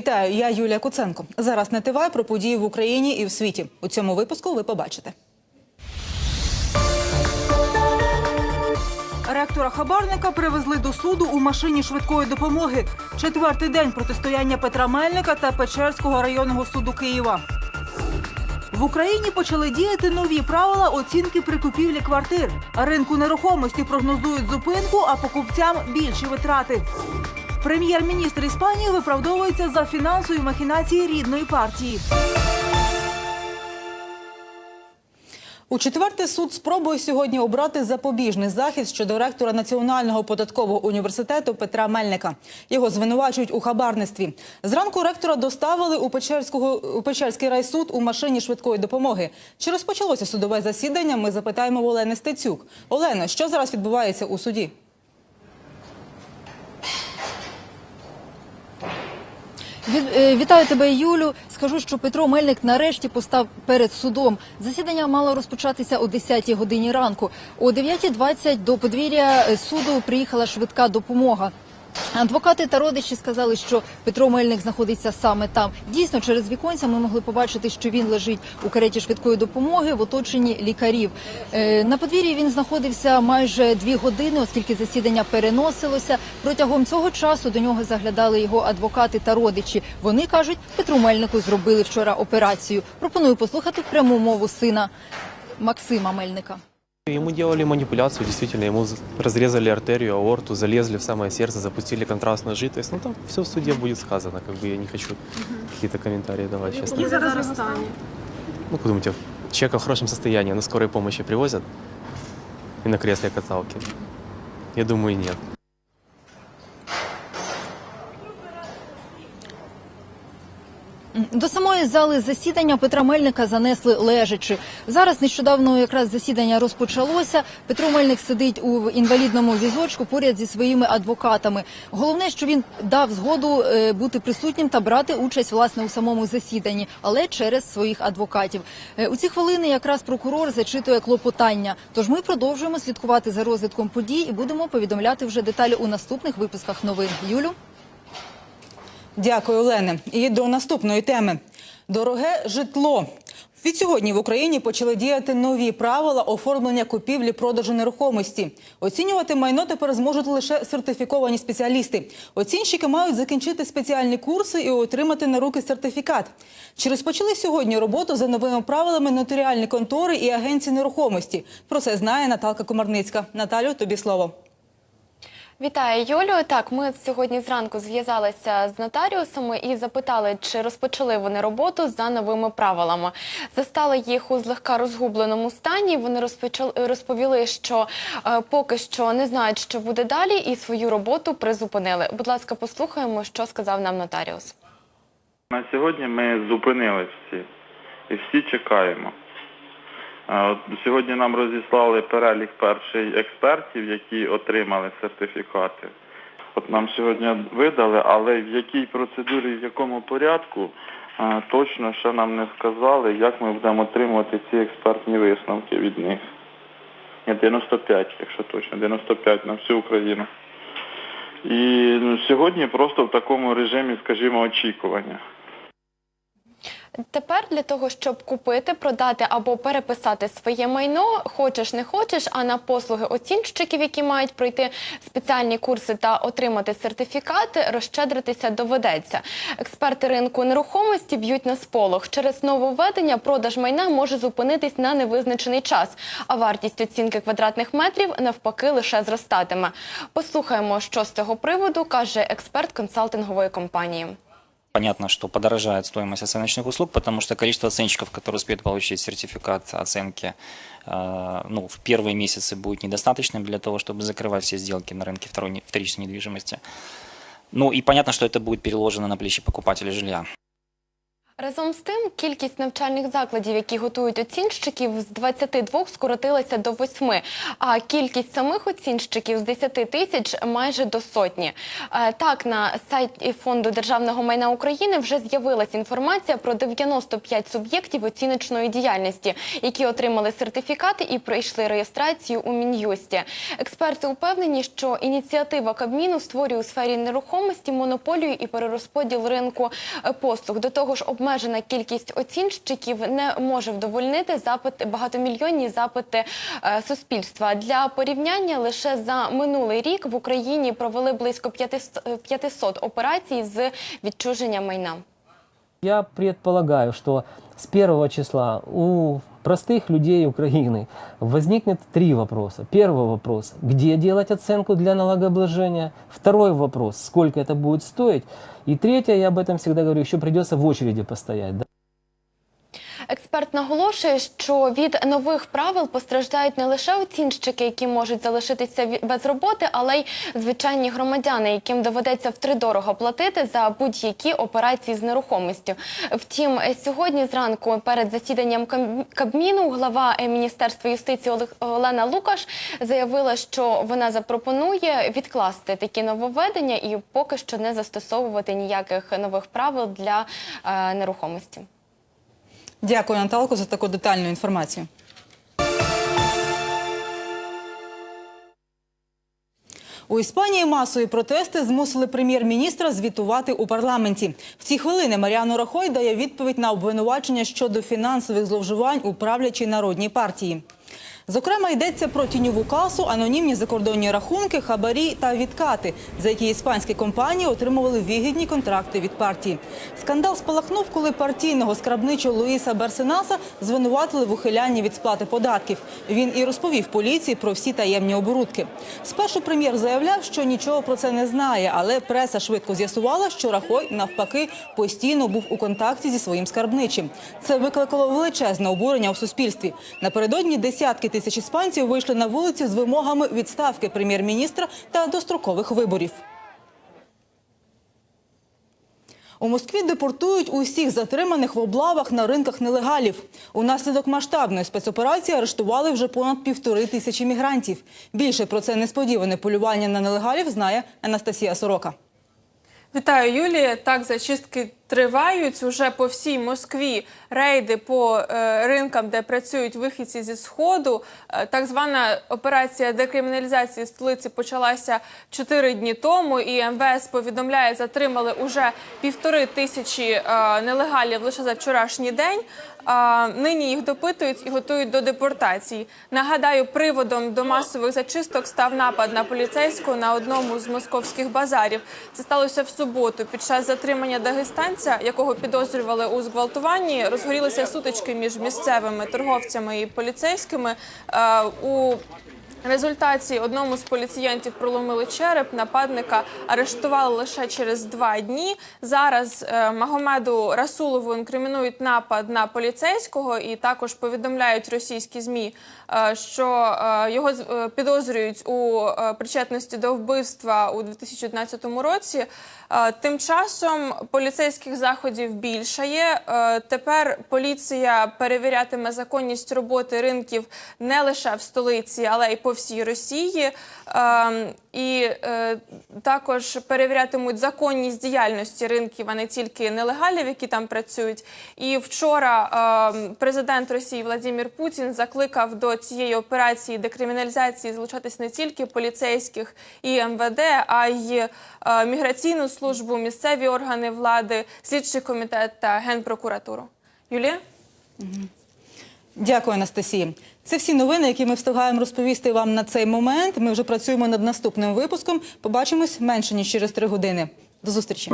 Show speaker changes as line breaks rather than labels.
Вітаю, я Юлія Куценко. Зараз на ТВ про події в Україні і в світі. У цьому випуску ви побачите. Ректора хабарника привезли до суду у машині швидкої допомоги. Четвертий день протистояння Петра Мельника та Печерського районного суду Києва. В Україні почали діяти нові правила оцінки при купівлі квартир. Ринку нерухомості прогнозують зупинку, а покупцям більші витрати. Прем'єр-міністр Іспанії виправдовується за фінансові махінації рідної партії. У четвертий суд спробує сьогодні обрати запобіжний захід щодо ректора Національного податкового університету Петра Мельника. Його звинувачують у хабарництві. Зранку ректора доставили у Печерського у Печерський райсуд у машині швидкої допомоги. Чи розпочалося судове засідання? Ми запитаємо в Олени Стецюк. Олено, що зараз відбувається у суді?
Від, е, вітаю тебе, Юлю. Скажу, що Петро Мельник нарешті постав перед судом. Засідання мало розпочатися о 10-й годині ранку. О 9.20 до подвір'я е, суду приїхала швидка допомога. Адвокати та родичі сказали, що Петро Мельник знаходиться саме там. Дійсно, через віконця ми могли побачити, що він лежить у кареті швидкої допомоги в оточенні лікарів. Е, На подвір'ї він знаходився майже дві години, оскільки засідання переносилося. Протягом цього часу до нього заглядали його адвокати та родичі. Вони кажуть, Петру Мельнику зробили вчора операцію. Пропоную послухати пряму мову сина Максима Мельника.
Ему делали манипуляцию, действительно, ему разрезали артерию, аорту, залезли в самое сердце, запустили контрастную жидкость. Ну там все в суде будет сказано, как бы я не хочу какие-то комментарии давать, честно.
за разрастание.
Ну, подумайте, думаете, человека в хорошем состоянии на скорой помощи привозят и на кресле каталки? Я думаю, нет.
До зали засідання Петра Мельника занесли лежачи. Зараз нещодавно якраз засідання розпочалося. Петро Мельник сидить у інвалідному візочку поряд зі своїми адвокатами. Головне, що він дав згоду е, бути присутнім та брати участь власне у самому засіданні, але через своїх адвокатів. Е, У ці хвилини якраз прокурор зачитує клопотання. Тож ми продовжуємо слідкувати за розвитком подій і будемо повідомляти вже деталі у наступних випусках новин. Юлю.
Дякую, Олени. І до наступної теми: дороге житло. Від сьогодні в Україні почали діяти нові правила оформлення купівлі продажу нерухомості. Оцінювати майно тепер зможуть лише сертифіковані спеціалісти. Оцінщики мають закінчити спеціальні курси і отримати на руки сертифікат. Чи розпочали сьогодні роботу за новими правилами нотаріальні контори і агенції нерухомості? Про це знає Наталка Комарницька. Наталю, тобі слово.
Вітаю, Юлю. Так, ми сьогодні зранку зв'язалися з нотаріусами і запитали, чи розпочали вони роботу за новими правилами. Застали їх у злегка розгубленому стані. Вони розпочали розповіли, що е, поки що не знають, що буде далі, і свою роботу призупинили. Будь ласка, послухаємо, що сказав нам нотаріус.
На сьогодні ми зупинились всі і всі чекаємо. Сьогодні нам розіслали перелік перших експертів, які отримали сертифікати. От нам сьогодні видали, але в якій процедурі, в якому порядку, точно ще нам не сказали, як ми будемо отримувати ці експертні висновки від них. 95, якщо точно, 95 на всю Україну. І ну, сьогодні просто в такому режимі, скажімо, очікування.
Тепер для того, щоб купити, продати або переписати своє майно, хочеш не хочеш, а на послуги оцінщиків, які мають пройти спеціальні курси та отримати сертифікат, розщедритися доведеться. Експерти ринку нерухомості б'ють на сполох. Через нововведення продаж майна може зупинитись на невизначений час, а вартість оцінки квадратних метрів навпаки лише зростатиме. Послухаємо, що з цього приводу каже експерт консалтингової компанії.
Понятно, что подорожает стоимость оценочных услуг, потому что количество оценщиков, которые успеют получить сертификат оценки, э, ну, в первые месяцы будет недостаточным для того, чтобы закрывать все сделки на рынке второй, вторичной недвижимости. Ну и понятно, что это будет переложено на плечи покупателя жилья.
Разом з тим, кількість навчальних закладів, які готують оцінщиків, з 22 скоротилася до 8, а кількість самих оцінщиків з 10 тисяч майже до сотні. Е, Так, на сайті Фонду державного майна України вже з'явилася інформація про 95 суб'єктів оціночної діяльності, які отримали сертифікати і пройшли реєстрацію у Мін'юсті. Експерти упевнені, що ініціатива Кабміну створює у сфері нерухомості монополію і перерозподіл ринку е, послуг. До того ж, обмежена кількість оцінщиків не може вдовольнити запити багатомільйонні запити е, суспільства. Для порівняння лише за минулий рік в Україні провели близько 500 е, 500 операцій з відчуження майна.
Я предполагаю, что с первого числа у простых людей Украины возникнет три вопроса. Первый вопрос, где делать оценку для налогообложения? Второй вопрос, сколько это будет стоить? И третье, я об этом всегда говорю, еще придется в очереди постоять. да.
Експерт наголошує, що від нових правил постраждають не лише оцінщики, які можуть залишитися без роботи, але й звичайні громадяни, яким доведеться втридорого платити за будь-які операції з нерухомістю. Втім, сьогодні зранку перед засіданням Кабміну глава е, Міністерства юстиції Олена Лукаш заявила, що вона запропонує відкласти такі нововведення і поки що не застосовувати ніяких нових правил для е, нерухомості.
Дякую, Наталко, за таку детальну інформацію. У Іспанії масові протести змусили прем'єр-міністра звітувати у парламенті. В ці хвилини Маріано Рахой дає відповідь на обвинувачення щодо фінансових зловживань у правлячій народній партії. Зокрема, йдеться про тіньову касу, анонімні закордонні рахунки, хабарі та відкати, за які іспанські компанії отримували вигідні контракти від партії. Скандал спалахнув, коли партійного скрабничого Луїса Берсенаса звинуватили в ухилянні від сплати податків. Він і розповів поліції про всі таємні оборудки. Спершу прем'єр заявляв, що нічого про це не знає, але преса швидко з'ясувала, що Рахой навпаки постійно був у контакті зі своїм скарбничим. Це викликало величезне обурення у суспільстві. Напередодні десятки тисяч іспанців вийшли на вулиці з вимогами відставки прем'єр-міністра та дострокових виборів. У Москві депортують усіх затриманих в облавах на ринках нелегалів. Унаслідок масштабної спецоперації арештували вже понад півтори тисячі мігрантів. Більше про це несподіване полювання на нелегалів знає Анастасія Сорока.
Вітаю, Юлія. Так, зачистки тривають уже по всій Москві. Рейди по е, ринкам, де працюють вихідці зі сходу. Е, так звана операція декриміналізації столиці почалася чотири дні тому. І МВС повідомляє, затримали уже півтори тисячі е, нелегалів лише за вчорашній день. Нині їх допитують і готують до депортації. Нагадаю, приводом до масових зачисток став напад на поліцейського на одному з московських базарів. Це сталося в суботу. Під час затримання дагестанця, якого підозрювали у зґвалтуванні, розгорілися сутички між місцевими торговцями і поліцейськими. Е, у в результаті одному з поліціянтів проломили череп. Нападника арештували лише через два дні. Зараз е, Магомеду Расулову інкримінують напад на поліцейського і також повідомляють російські змі, е, що е, його підозрюють у причетності до вбивства у 2011 році. Тим часом поліцейських заходів більшає. Тепер поліція перевірятиме законність роботи ринків не лише в столиці, але й по всій Росії. Е, І е, також перевірятимуть законність діяльності ринків, а не тільки нелегалів, які там працюють. І вчора е, президент Росії Владимир Путін закликав до цієї операції декриміналізації залучатись не тільки поліцейських і МВД, а й е, міграційну службу, місцеві органи влади, слідчий комітет та генпрокуратуру. Юлія?
Дякую, Анастасія. Це всі новини, які ми встигаємо розповісти вам на цей момент. Ми вже працюємо над наступним випуском. Побачимось менше ніж через три години. До зустрічі.